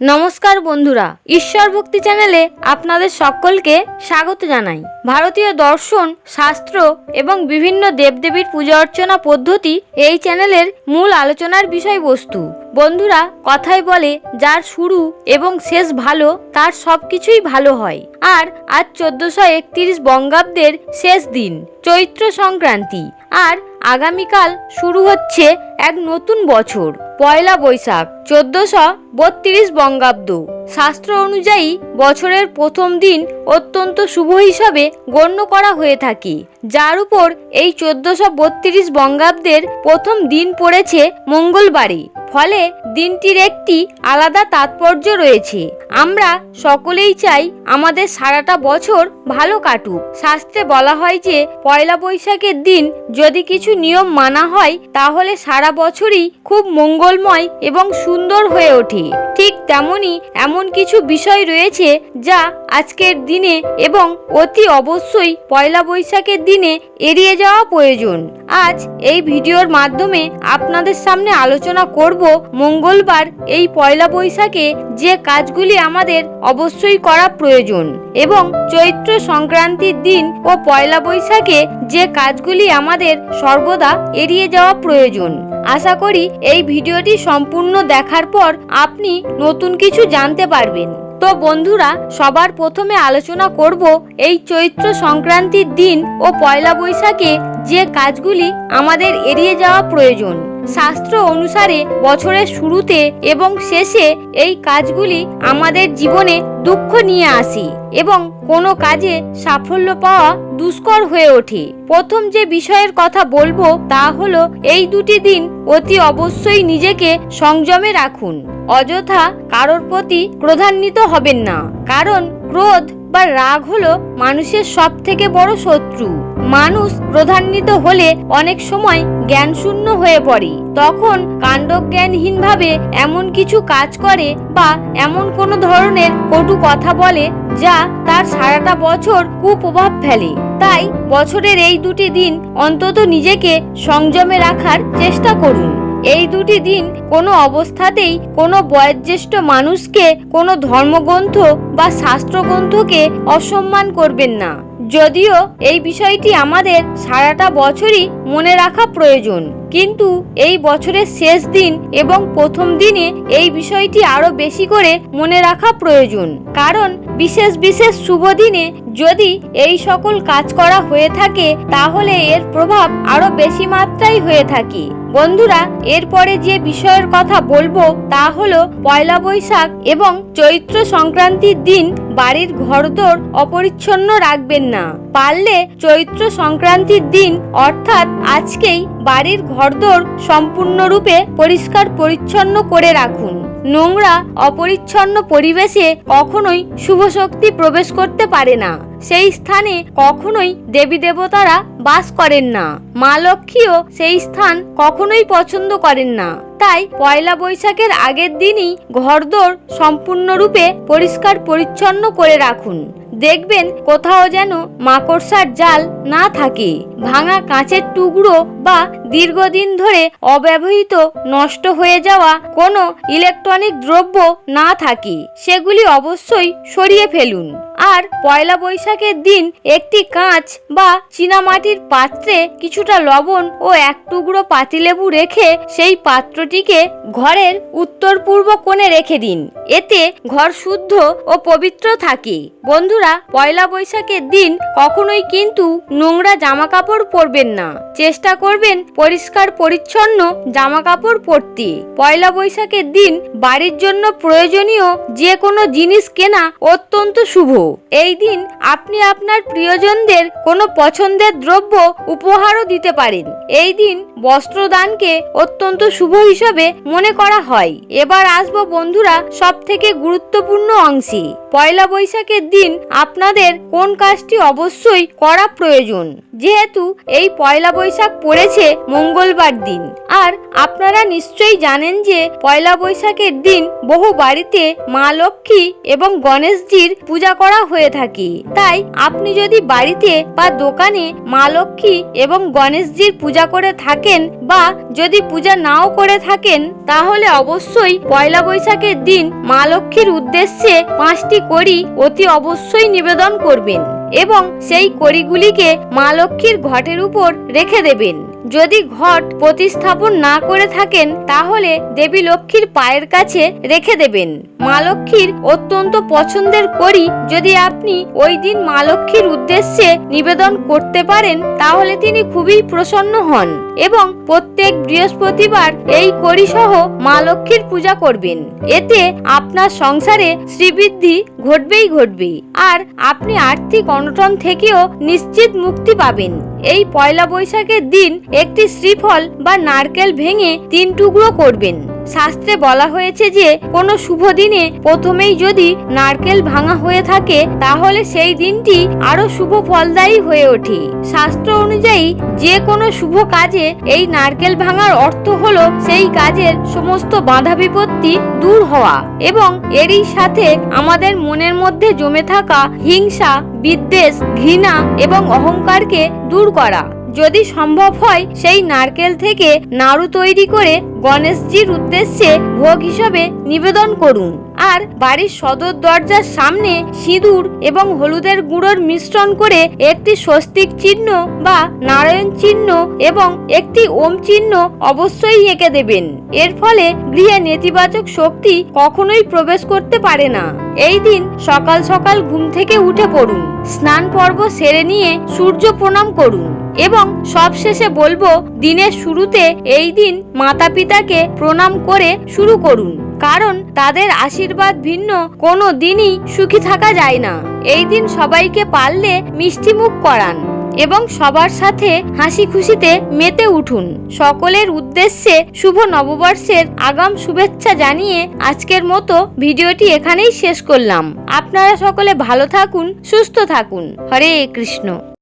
নমস্কার বন্ধুরা, ঈশ্বর ভক্তি চ্যানেলে আপনাদের সকলকে স্বাগত জানাই। ভারতীয় দর্শন, শাস্ত্র এবং বিভিন্ন দেবদেবীর পূজা অর্চনা পদ্ধতি এই চ্যানেলের মূল আলোচনার বিষয়বস্তু। বন্ধুরা কথায় বলে যার শুরু এবং শেষ ভালো, তার সব কিছুই ভালো হয়। আর আজ চোদ্দশো একত্রিশ বঙ্গাব্দের শেষ দিন, চৈত্র সংক্রান্তি। আর আগামীকাল শুরু হচ্ছে এক নতুন বছর, পয়লা বৈশাখ। চোদ্দশো বত্রিশ বঙ্গাব্দ। শাস্ত্র অনুযায়ী বছরের প্রথম দিন অত্যন্ত শুভ হিসাবে গণ্য করা হয়ে থাকে। যার উপর এই চোদ্দশো বত্রিশ বঙ্গাব্দের প্রথম দিন পড়েছে মঙ্গলবারে। ফলে দিনটির একটি আলাদা তাৎপর্য রয়েছে। আমরা সকলেই চাই আমাদের সারাটা বছর ভালো কাটুক। শাস্ত্রে বলা হয় যে, পয়লা বৈশাখের দিন যদি কিছু নিয়ম মানা হয়, তাহলে সারা বছরই খুব মঙ্গলময় এবং সুন্দর হয়ে ওঠে। ঠিক তেমনই এমন কিছু বিষয় রয়েছে যা আজকের দিনে এবং অতি অবশ্যই পয়লা বৈশাখের দিনে এড়িয়ে যাওয়া প্রয়োজন। আজ এই ভিডিওর মাধ্যমে আপনাদের সামনে আলোচনা করব মঙ্গলবার এই পয়লা বৈশাখে যে কাজগুলি আমাদের অবশ্যই করা প্রয়োজন এবং চৈত্র সংক্রান্তির দিন ও পয়লা বৈশাখে যে কাজগুলি আমাদের সর্বদা এড়িয়ে যাওয়া প্রয়োজন। আশা করি এই ভিডিওটি সম্পূর্ণ দেখার পর আপনি নতুন কিছু জানতে পারবেন। তো বন্ধুরা, সবার প্রথমে আলোচনা করব এই চৈত্র সংক্রান্তির দিন ও পয়লা বৈশাখে যে কাজগুলি আমাদের এড়িয়ে যাওয়া প্রয়োজন। শাস্ত্র অনুসারে বছরের শুরুতে এবং শেষে এই কাজগুলি আমাদের জীবনে দুঃখ নিয়ে আসে এবং কোনো কাজে সাফল্য পাওয়া দুষ্কর হয়ে ওঠে। প্রথম যে বিষয়ের কথা বলব তা হলো এই দুটি দিন অতি অবশ্যই নিজেকে সংযমে রাখুন। অযথা কারোর প্রতি ক্রোধান্বিত হবেন না। কারণ ক্রোধ বা রাগ হলো মানুষের সব থেকে বড় শত্রু। মানুষ ক্রোধান্বিত হলে অনেক সময় জ্ঞান শূন্য হয়ে পড়ে। তখন কাণ্ডজ্ঞানহীনভাবে এমন কিছু কাজ করে বা এমন কোনো ধরনের কটু কথা বলে যা তার সারাটা বছর কুপ্রভাব ফেলে। তাই বছরের এই দুটি দিন অন্তত নিজেকে সংযমে রাখার চেষ্টা করুন। এই দুটি দিন কোনো অবস্থাতেই কোনো বয়োজ্যেষ্ঠ মানুষকে কোনো ধর্মগ্রন্থ বা শাস্ত্রগ্রন্থকে অসম্মান করবেন না। যদিও এই বিষয়টি আমাদের সারাটা বছরই মনে রাখা প্রয়োজন। কিন্তু এই বছরের শেষ দিন এবং প্রথম দিনে এই বিষয়টি আরও বেশি করে মনে রাখা প্রয়োজন। কারণ বিশেষ বিশেষ শুভ দিনে যদি এই সকল কাজ করা হয়ে থাকে, তাহলে এর প্রভাব আরও বেশি মাত্রায় হয়ে থাকে। বন্ধুরা, এরপরে যে বিষয়ের কথা বলব তা হলো পয়লা বৈশাখ এবং চৈত্র সংক্রান্তির দিন বাড়ির ঘরদোর অপরিচ্ছন্ন রাখবেন না। পারলে চৈত্র সংক্রান্তির দিন অর্থাৎ আজকেই বাড়ির ঘরদোর সম্পূর্ণরূপে পরিষ্কার পরিচ্ছন্ন করে রাখুন। নোংরা, অপরিচ্ছন্ন পরিবেশে কখনোই শুভ শক্তি প্রবেশ করতে পারে না। সেই স্থানে কখনোই দেবী দেবতারা বাস করেন না। মা লক্ষ্মীও সেই স্থান কখনোই পছন্দ করেন না। তাই পয়লা বৈশাখের আগের দিনই ঘরদোর সম্পূর্ণরূপে পরিষ্কার পরিচ্ছন্ন করে রাখুন। দেখবেন কোথাও যেন মাকড়সার জাল না থাকে। ভাঙা কাঁচের টুকরো বা দীর্ঘদিন ধরে অব্যবহৃত নষ্ট হয়ে যাওয়া কোনো ইলেকট্রনিক দ্রব্য না থাকে। সেগুলি অবশ্যই সরিয়ে ফেলুন। আর পয়লা বৈশাখের দিন একটি কাঁচ বা চীনামাটির পাত্রে কিছুটা লবণ ও এক টুকরো পাতিলেবু রেখে সেই পাত্রটিকে ঘরের উত্তর পূর্ব কোণে রেখে দিন। এতে ঘর শুদ্ধ ও পবিত্র থাকে। বন্ধুরা, পয়লা বৈশাখের দিন কখনোই কিন্তু নোংরা জামা কাপড় পরবেন না। চেষ্টা করবেন পরিষ্কার পরিচ্ছন্ন জামা কাপড় পরতে। পয়লা বৈশাখের দিন বাড়ির জন্য প্রয়োজনীয় যে কোনো জিনিস কেনা অত্যন্ত শুভ। এই দিন আপনি আপনার প্রিয়জনদের কোনো পছন্দের দ্রব্য উপহারও দিতে পারেন। এই দিন বস্ত্রদানকে অত্যন্ত শুভ হিসাবে মনে করা হয়। এবার আসব বন্ধুরা সব থেকে গুরুত্বপূর্ণ অংশে। পয়লা বৈশাখের দিন আপনাদের কোন কাজটি অবশ্যই করা প্রয়োজন? যেহেতু এই পয়লা বৈশাখ পড়েছে মঙ্গলবার দিন। আর আপনারা নিশ্চয়ই জানেন যে পয়লা বৈশাখের দিন বহু বাড়িতে মা লক্ষ্মী এবং গণেশজির পূজা করা হয়ে থাকে। তাই আপনি যদি বাড়িতে বা দোকানে মা লক্ষ্মী এবং গণেশজির পূজা করে থাকেন থাকেন বা যদি পূজা নাও করে থাকেন, তাহলে অবশ্যই পয়লা বৈশাখের দিন মা লক্ষ্মীর উদ্দেশ্যে পাঁচটি কড়ি অতি অবশ্যই নিবেদন করবেন এবং সেই কড়িগুলিকে মা লক্ষ্মীর ঘটের উপর রেখে দেবেন। যদি ঘট প্রতিস্থাপন না করে থাকেন, তাহলে দেবী লক্ষ্মীর পায়ের কাছে রেখে দেবেন। মা লক্ষ্মীর অত্যন্ত পছন্দের করি যদি আপনি ওই দিন মা লক্ষ্মীর উদ্দেশ্যে নিবেদন করতে পারেন, তাহলে তিনি খুবই প্রসন্ন হন এবং প্রত্যেক বৃহস্পতিবার এই করি সহ মা লক্ষ্মীর পূজা করবেন। এতে আপনার সংসারে শ্রীবৃদ্ধি ঘটবেই ঘটবে আর আপনি আর্থিক অনটন থেকেও নিশ্চিত মুক্তি পাবেন। এই পয়লা বৈশাখের দিন একটি শ্রীফল বা নারকেল ভেঙে তিন টুকরো করবেন। শাস্ত্রে বলা হয়েছে যে, কোনো শুভ দিনে প্রথমেই যদি নারকেল ভাঙা হয়ে থাকে, তাহলে সেই দিনটি আরও শুভ ফলদায়ী হয়ে ওঠে। শাস্ত্র অনুযায়ী, যে কোনো শুভ কাজে এই নারকেল ভাঙার অর্থ হলো সেই কাজের সমস্ত বাধা বিপত্তি দূর হওয়া এবং এরই সাথে আমাদের মনের মধ্যে জমে থাকা হিংসা, বিদ্বেষ, ঘৃণা এবং অহংকারকে দূর করা। যদি সম্ভব হয়, সেই নারকেল থেকে নাড়ু তৈরি করে গণেশজির উদ্দেশ্যে ভোগ হিসাবে নিবেদন করুন। আর বাড়ির সদর দরজার সামনে সিঁদুর এবং হলুদের গুঁড়োর মিশ্রণ করে একটি স্বস্তিক চিহ্ন বা নারায়ণ চিহ্ন এবং একটি ওম চিহ্ন অবশ্যই এঁকে দেবেন। এর ফলে গৃহে নেতিবাচক শক্তি কখনোই প্রবেশ করতে পারে না। এই দিন সকাল সকাল ঘুম থেকে উঠে পড়ুন, স্নান পর্ব সেরে নিয়ে সূর্য প্রণাম করুন এবং সবশেষে বলব, দিনের শুরুতে এই দিন মাতা পিতাকে প্রণাম করে শুরু করুন। কারণ তাদের আশীর্বাদ ভিন্ন, কোনো দিনই সুখী থাকা যায় না। এই দিন সবাইকে পারলে মিষ্টি মুখ করান এবং সবার সাথে হাসি খুশিতে মেতে উঠুন। সকলের উদ্দেশ্যে শুভ নববর্ষের আগাম শুভেচ্ছা জানিয়ে আজকের মতো ভিডিওটি এখানেই শেষ করলাম। আপনারা সকলে ভালো থাকুন, সুস্থ থাকুন। হরে কৃষ্ণ।